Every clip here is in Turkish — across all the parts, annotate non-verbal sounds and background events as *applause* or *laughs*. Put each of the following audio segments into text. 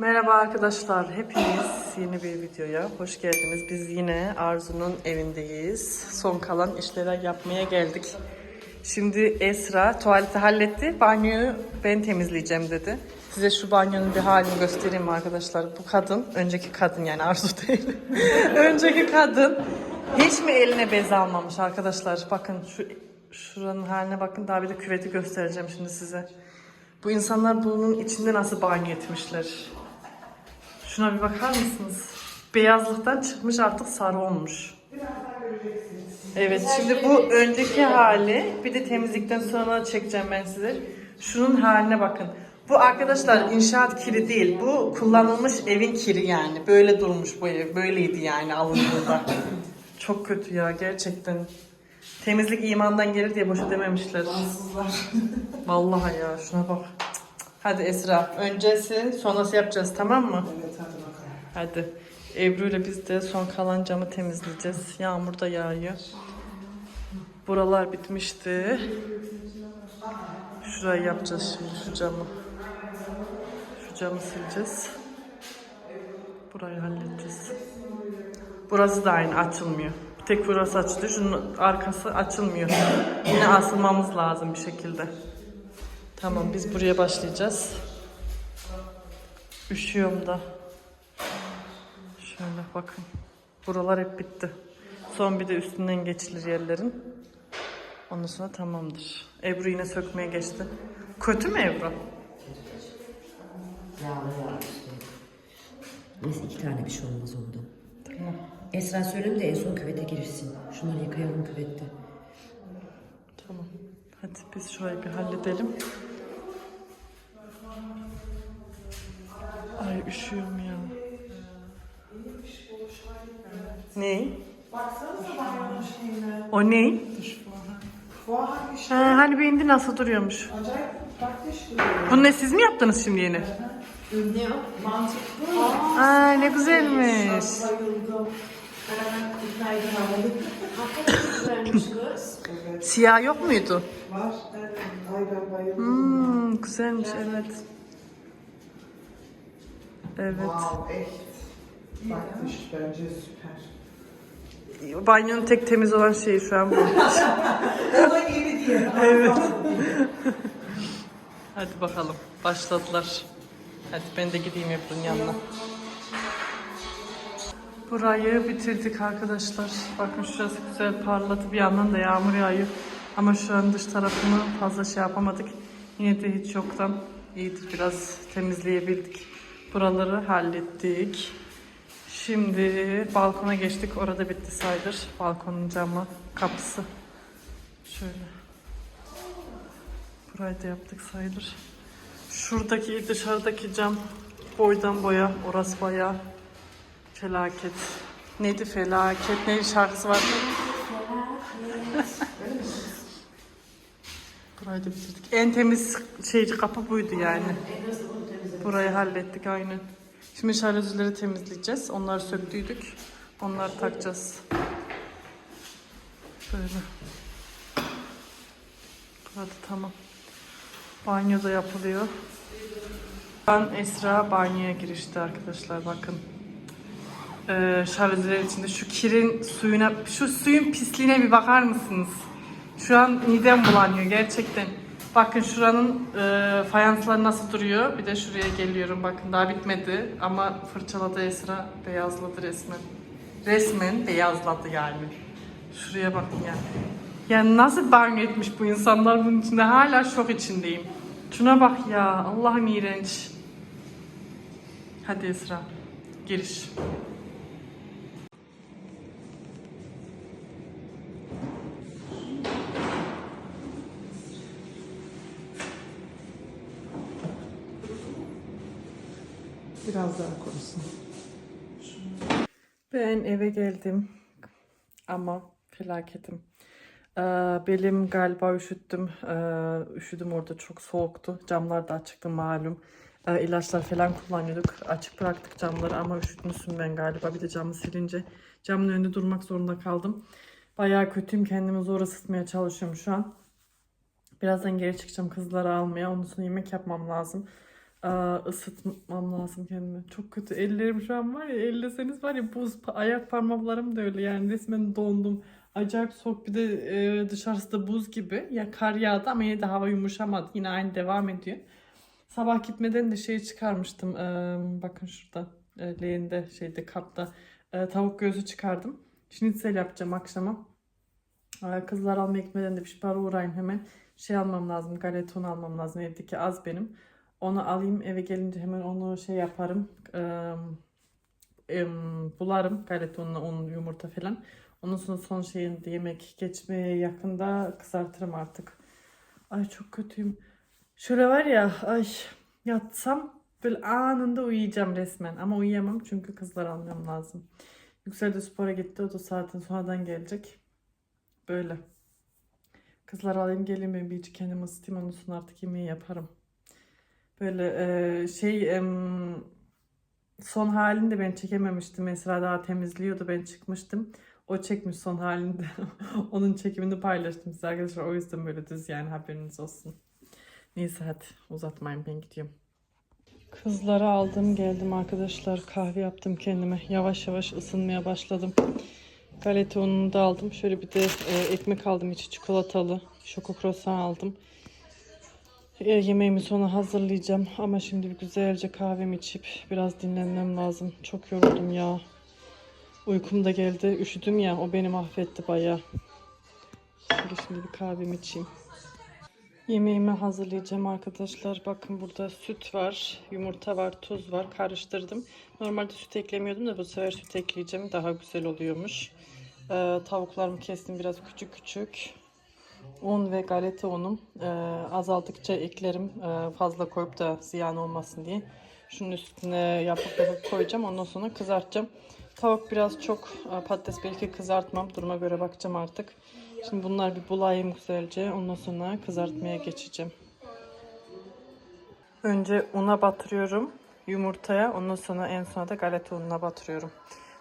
Merhaba arkadaşlar, hepiniz yeni bir videoya hoş geldiniz. Biz yine Arzu'nun evindeyiz. Son kalan işleri yapmaya geldik. Şimdi Esra tuvaleti halletti, banyoyu ben temizleyeceğim dedi. Size şu banyonun bir halini göstereyim arkadaşlar. Bu kadın, önceki kadın yani Arzu *laughs* değil. önceki kadın hiç mi eline bez almamış arkadaşlar? Bakın şu şuranın haline bakın. Daha bir de küveti göstereceğim şimdi size. Bu insanlar bunun içinde nasıl banyo etmişler? Şuna bir bakar mısınız? Beyazlıktan çıkmış artık sarı olmuş. Evet şimdi bu önceki hali bir de temizlikten sonra çekeceğim ben size. Şunun haline bakın. Bu arkadaşlar inşaat kiri değil. Bu kullanılmış evin kiri yani. Böyle durmuş bu ev. Böyleydi yani alındığında. Çok kötü ya gerçekten. Temizlik imandan gelir diye boşa dememişler. Vallahi ya şuna bak. Hadi Esra öncesi sonrası yapacağız tamam mı? Evet hadi bakalım. Hadi. Ebru ile biz de son kalan camı temizleyeceğiz. Yağmur da yağıyor. Buralar bitmişti. Şurayı yapacağız şimdi şu camı. Şu camı sileceğiz. Burayı halledeceğiz. Burası da aynı açılmıyor. Bir tek burası açılıyor. Şunun arkası açılmıyor. Yine asılmamız lazım bir şekilde. Tamam biz buraya başlayacağız. Üşüyorum da. Şöyle bakın. Buralar hep bitti. Son bir de üstünden geçilir yerlerin. Ondan sonra tamamdır. Ebru yine sökmeye geçti. Kötü mü Ebru? Yağlı yağlı işte. Neyse iki tane bir şey olmaz ondan. Tamam. Esra söyleyeyim de en son küvete girişsin. Şunları yıkayalım küvette. Tamam. Hadi biz şurayı bir halledelim. Ay üşüyorum ya. Ne? O ne? Ha, hani bir indi nasıl duruyormuş? Acayip tatlış duruyor. Bunu ne siz mi yaptınız şimdi yeni? Mantıklı. Aa ne güzelmiş. Siyah yok muydu? Var. Hmm, güzelmiş evet. Evet. Wow echt. Tatlış bence süper. Banyonun tek temiz olan şeyi şu an bu. *laughs* O da yeni diye. Evet. *laughs* Hadi bakalım. Başladılar. Hadi ben de gideyim Ebru'nun yanına. Burayı bitirdik arkadaşlar. Bakın şurası güzel parladı. Bir yandan da yağmur yağıyor. Ama şu an dış tarafını fazla şey yapamadık. Yine de hiç yoktan iyidir. Biraz temizleyebildik. Buraları hallettik. Şimdi balkona geçtik. Orada bitti saydır. Balkonun camı, kapısı. Şöyle. Burayı da yaptık sayılır. Şuradaki dışarıdaki cam boydan boya. Orası bayağı felaket. Neydi felaket? Neydi şarkısı var? *laughs* Burayı da bitirdik. En temiz şey kapı buydu yani. Burayı hallettik aynen. Şimdi şarjörleri temizleyeceğiz. Onları söktüydük. Onları takacağız. Böyle. Hadi tamam. Banyo da yapılıyor. Ben Esra banyoya girişti arkadaşlar bakın. Ee, şarjörler içinde şu kirin suyuna, şu suyun pisliğine bir bakar mısınız? Şu an midem bulanıyor gerçekten. Bakın şuranın e, fayansları nasıl duruyor. Bir de şuraya geliyorum. Bakın daha bitmedi ama fırçaladı Esra beyazladı resmen. Resmen beyazladı yani. Şuraya bakın ya. Ya nasıl banyo etmiş bu insanlar bunun içinde? Hala şok içindeyim. Şuna bak ya. Allah'ım iğrenç. Hadi Esra. Giriş. Biraz daha korusun. Ben eve geldim ama felaketim. Ee, belim galiba üşüttüm. Ee, üşüdüm orada çok soğuktu. Camlar da açıktı malum. Ee, ilaçlar falan kullanıyorduk. Açık bıraktık camları ama üşütmüşsün ben galiba. Bir de camı silince camın önünde durmak zorunda kaldım. Bayağı kötüyüm. Kendimi zor ısıtmaya çalışıyorum şu an. Birazdan geri çıkacağım kızları almaya. Ondan sonra yemek yapmam lazım. Aa, ısıtmam lazım kendimi. Çok kötü. Ellerim şu an var ya elleseniz var ya buz ayak parmaklarım da öyle yani resmen dondum. Acayip soğuk bir de e, dışarısı da buz gibi. Ya kar yağdı ama yine de hava yumuşamadı. Yine aynı devam ediyor. Sabah gitmeden de şey çıkarmıştım. Ee, bakın şurada e, leğende şeyde kapta e, tavuk göğsü çıkardım. Schnitzel yapacağım akşama. Ee, kızlar almaya gitmeden de bir para uğrayayım hemen. Şey almam lazım. Galeton almam lazım. Evdeki az benim. Onu alayım eve gelince hemen onu şey yaparım. Em, bularım galetonla un yumurta falan. Ondan sonra son şeyinde yemek geçmeye yakında kızartırım artık. Ay çok kötüyüm. Şöyle var ya ay yatsam böyle anında uyuyacağım resmen. Ama uyuyamam çünkü kızlar almam lazım. Yüksel de spora gitti. O da saatin sonradan gelecek. Böyle. Kızlar alayım gelin ben bir iç kendimi ısıtayım. Ondan sonra artık yemeği yaparım. Böyle e, şey em, son halini de ben çekememiştim. Esra daha temizliyordu. Ben çıkmıştım. O çekmiş son halinde. *laughs* Onun çekimini paylaştım size arkadaşlar. O yüzden böyle düz yani haberiniz olsun. Neyse hadi uzatmayın ben gidiyorum. Kızları aldım geldim arkadaşlar. Kahve yaptım kendime. Yavaş yavaş ısınmaya başladım. Galeta ununu da aldım. Şöyle bir de e, ekmek aldım içi çikolatalı. Şoko croissant aldım. E, yemeğimi sonra hazırlayacağım. Ama şimdi bir güzelce kahvemi içip biraz dinlenmem lazım. Çok yoruldum ya. Uykum da geldi. Üşüdüm ya. O beni mahvetti bayağı. Şöyle şimdi bir kahvemi içeyim. Yemeğimi hazırlayacağım arkadaşlar. Bakın burada süt var, yumurta var, tuz var. Karıştırdım. Normalde süt eklemiyordum da bu sefer süt ekleyeceğim. Daha güzel oluyormuş. Ee, tavuklarımı kestim biraz küçük küçük. Un ve galeta unum. Ee, azaldıkça eklerim. Ee, fazla koyup da ziyan olmasın diye. Şunun üstüne yapıp koyacağım. Ondan sonra kızartacağım. Tavuk biraz çok. Ee, Patates belki kızartmam. Duruma göre bakacağım artık. Şimdi bunlar bir bulayım güzelce. Ondan sonra kızartmaya geçeceğim. Önce una batırıyorum yumurtaya. Ondan sonra en sona da galeta ununa batırıyorum.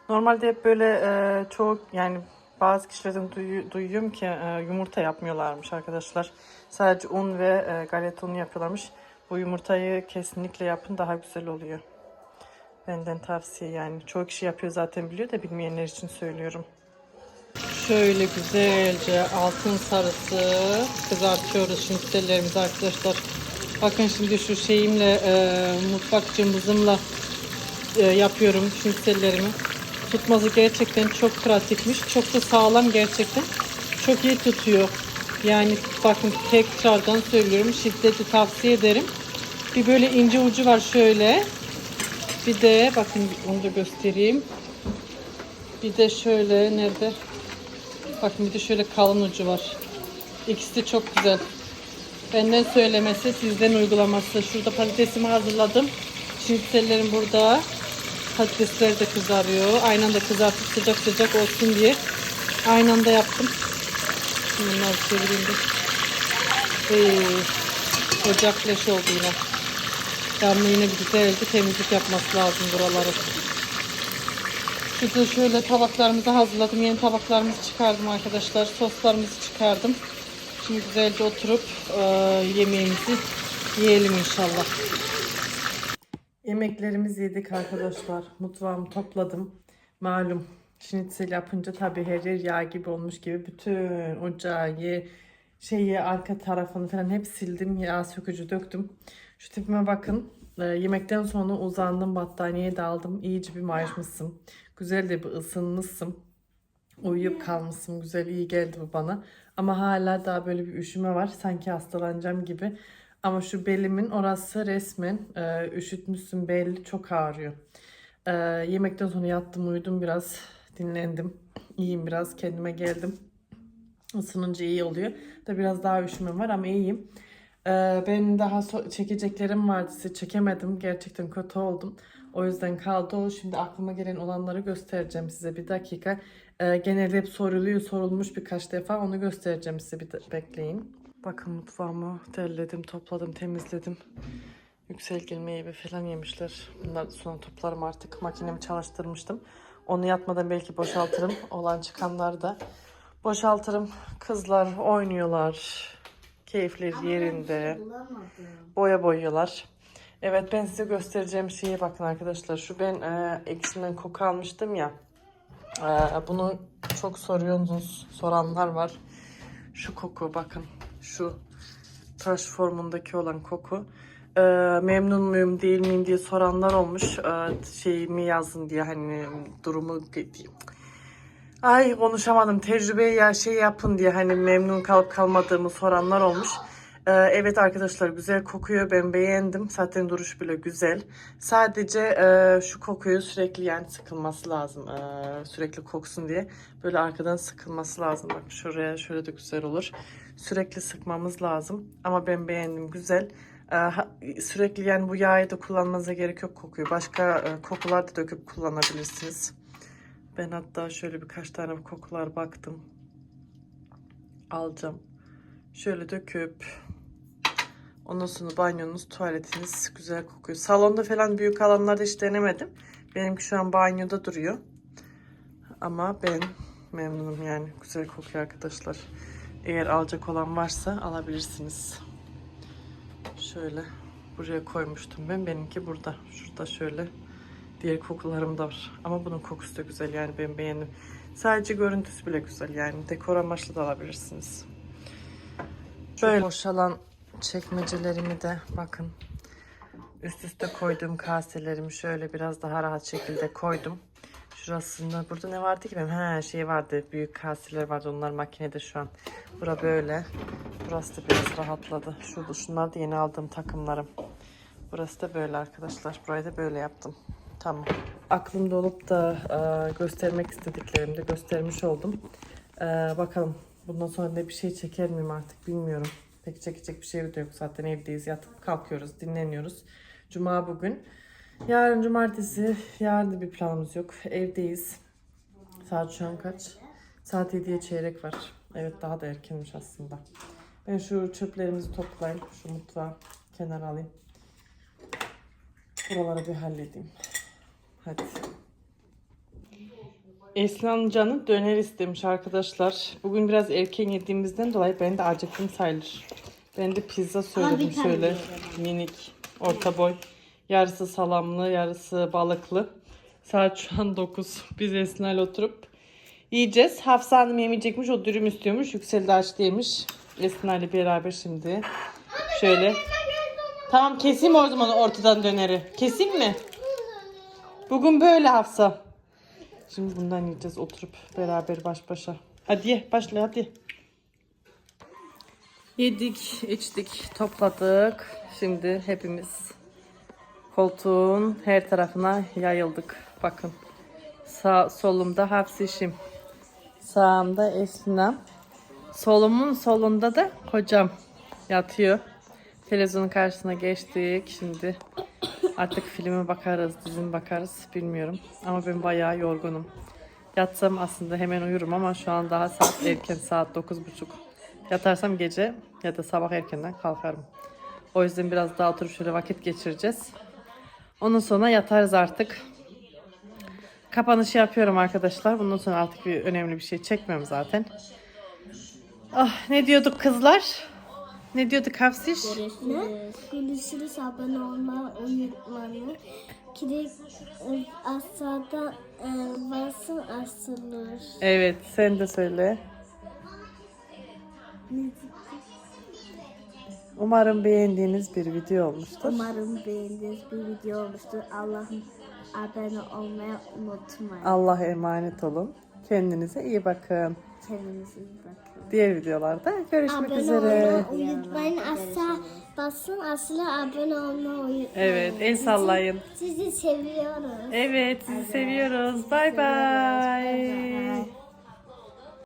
Normalde hep böyle e, çok yani bazı kişilerden duyu- duyuyorum ki e, yumurta yapmıyorlarmış arkadaşlar. Sadece un ve e, galeta unu yapıyorlarmış. Bu yumurtayı kesinlikle yapın daha güzel oluyor. Benden tavsiye yani. Çoğu kişi yapıyor zaten biliyor da bilmeyenler için söylüyorum. Şöyle güzelce altın sarısı kızartıyoruz şinitsellerimizi arkadaşlar. Bakın şimdi şu şeyimle e, mutfak cımbızımla e, yapıyorum şinitsellerimi. Tutması gerçekten çok pratikmiş. Çok da sağlam gerçekten. Çok iyi tutuyor. Yani bakın tekrardan söylüyorum. Şiddetle tavsiye ederim. Bir böyle ince ucu var şöyle. Bir de bakın onu da göstereyim. Bir de şöyle nerede? Bakın bir de şöyle kalın ucu var. İkisi de çok güzel. Benden söylemesi, sizden uygulaması. Şurada patatesimi hazırladım. Şinitsellerim burada. Patatesler de kızarıyor. Aynı anda kızartıp sıcak sıcak olsun diye. Aynı anda yaptım. Çevireyim de. Ee, ocak leş oldu yine. Yanına yine bir güzelce temizlik yapması lazım buraları. Şurada şöyle tabaklarımızı hazırladım. Yeni tabaklarımızı çıkardım arkadaşlar. Soslarımızı çıkardım. Şimdi güzelce oturup e, yemeğimizi yiyelim inşallah. Yemeklerimizi yedik arkadaşlar. Mutfağımı topladım. Malum şinitsel yapınca tabii her yer yağ gibi olmuş gibi bütün ocağı, şeyi arka tarafını falan hep sildim. Yağ sökücü döktüm. Şu tipime bakın. Ee, yemekten sonra uzandım battaniyeye daldım. İyice bir mayışmışsın. Güzel de bir ısınmışsın. Uyuyup kalmışsın. Güzel iyi geldi bu bana. Ama hala daha böyle bir üşüme var. Sanki hastalanacağım gibi. Ama şu belimin orası resmen e, üşütmüşsün belli çok ağrıyor. E, yemekten sonra yattım uyudum biraz dinlendim. İyiyim biraz kendime geldim. Isınınca iyi oluyor. Da biraz daha üşümem var ama iyiyim. Ee, benim daha so- çekeceklerim vardı size çekemedim. Gerçekten kötü oldum. O yüzden kaldı o. Şimdi aklıma gelen olanları göstereceğim size bir dakika. Ee, genelde hep soruluyor sorulmuş birkaç defa onu göstereceğim size bir de- bekleyin. Bakın mutfağımı terledim, topladım, temizledim. Yükselgil meyve falan yemişler. Bunları sonra toplarım artık. Makinemi çalıştırmıştım. Onu yatmadan belki boşaltırım. Olan çıkanları da boşaltırım. Kızlar oynuyorlar. Keyifleri yerinde. Boya boyuyorlar. Evet ben size göstereceğim şeye bakın arkadaşlar. Şu ben e, ekşiden koku almıştım ya. E, bunu çok soruyorsunuz. Soranlar var. Şu koku bakın. Şu taş formundaki olan koku. E, memnun muyum değil miyim diye soranlar olmuş. E, şeyimi yazın diye hani durumu Ay konuşamadım. Tecrübeyi ya şey yapın diye hani memnun kalıp kalmadığımı soranlar olmuş. Ee, evet arkadaşlar güzel kokuyor. Ben beğendim. Zaten duruş bile güzel. Sadece e, şu kokuyu sürekli yani sıkılması lazım. Ee, sürekli koksun diye. Böyle arkadan sıkılması lazım. Bak şuraya şöyle de güzel olur. Sürekli sıkmamız lazım. Ama ben beğendim. Güzel. Ee, sürekli yani bu yağı da kullanmanıza gerek yok kokuyu. Başka e, kokular da döküp kullanabilirsiniz. Ben hatta şöyle birkaç tane kokular baktım. Alacağım. Şöyle döküp ondan sonra banyonuz, tuvaletiniz güzel kokuyor. Salonda falan büyük alanlarda hiç denemedim. Benimki şu an banyoda duruyor. Ama ben memnunum yani. Güzel kokuyor arkadaşlar. Eğer alacak olan varsa alabilirsiniz. Şöyle buraya koymuştum ben. Benimki burada. Şurada şöyle Diğer kokularım da var. Ama bunun kokusu da güzel yani ben beğendim. Sadece görüntüsü bile güzel yani. Dekor amaçlı da alabilirsiniz. Böyle boşalan çekmecelerimi de bakın. Üst üste koyduğum kaselerimi şöyle biraz daha rahat şekilde koydum. Şurasında burada ne vardı ki benim? Ha şey vardı. Büyük kaseler vardı. Onlar makinede şu an. Bura böyle. Burası da biraz rahatladı. Şurada şunlar da yeni aldığım takımlarım. Burası da böyle arkadaşlar. Burayı da böyle yaptım. Tamam. Aklımda olup da e, göstermek istediklerimi de göstermiş oldum. E, bakalım bundan sonra ne bir şey çeker miyim artık bilmiyorum. Pek çekecek bir şey de yok zaten evdeyiz yatıp kalkıyoruz dinleniyoruz. Cuma bugün. Yarın cumartesi yarın da bir planımız yok. Evdeyiz. Saat şu an kaç? Saat 7'ye çeyrek var. Evet daha da erkenmiş aslında. Ben şu çöplerimizi toplayayım. Şu mutfağı kenara alayım. Buraları bir halledeyim. Hadi. Eslan Can'ı döner istemiş arkadaşlar. Bugün biraz erken yediğimizden dolayı ben de acıktım sayılır. Ben de pizza söyledim şöyle minik, orta boy. Yarısı salamlı, yarısı balıklı. Saat şu an 9. Biz Esna'yla oturup yiyeceğiz. Hafsa Hanım yemeyecekmiş, o dürüm istiyormuş. Yüksel de aç diyemiş. Esna beraber şimdi. Şöyle. Tamam keseyim o zaman ortadan döneri. Keseyim mi? Bugün böyle Hafsa. Şimdi bundan yiyeceğiz oturup beraber baş başa. Hadi ye başla hadi. Yedik, içtik, topladık. Şimdi hepimiz koltuğun her tarafına yayıldık. Bakın. Sağ, solumda Hafsişim. Sağımda Eslinem. Solumun solunda da kocam yatıyor. Televizyonun karşısına geçtik. Şimdi artık filme bakarız, dizim bakarız bilmiyorum. Ama ben bayağı yorgunum. Yatsam aslında hemen uyurum ama şu an daha saat erken saat 9.30. Yatarsam gece ya da sabah erkenden kalkarım. O yüzden biraz daha oturup şöyle vakit geçireceğiz. Ondan sonra yatarız artık. Kapanışı yapıyorum arkadaşlar. Bundan sonra artık bir önemli bir şey çekmiyorum zaten. Ah ne diyorduk kızlar? Ne diyorduk Hafsiş? Görüşürüz abone olmayı unutmayın. E, aşağıda e, varsın asılır. Evet sen de söyle. Umarım beğendiğiniz bir video olmuştur. Umarım beğendiğiniz bir video olmuştur. Allah'ım abone olmayı unutmayın. Allah'a emanet olun. Kendinize iyi bakın. Kendinize iyi bakın. Diğer videolarda görüşmek Abone üzere. olmayı unutmayın. Aşağı basın asla abone olmayı unutmayın. Evet el sallayın. Sizi seviyoruz. Evet sizi seviyoruz. Bay bay.